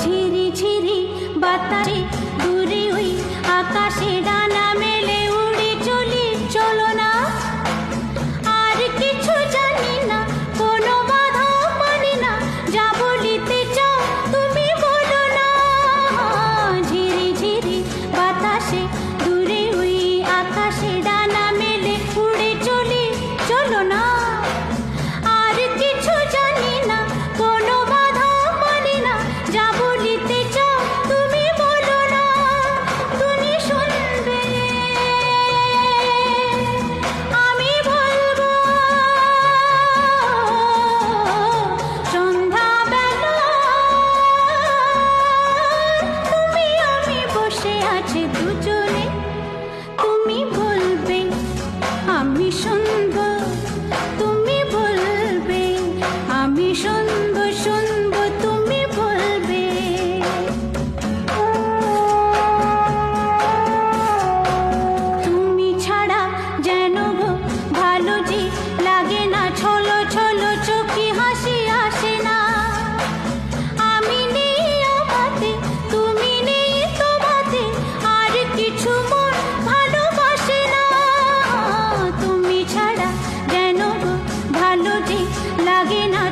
ঝিরি ঝিরি বাতারে দূরে ওই আকাশে 记住。লাগে না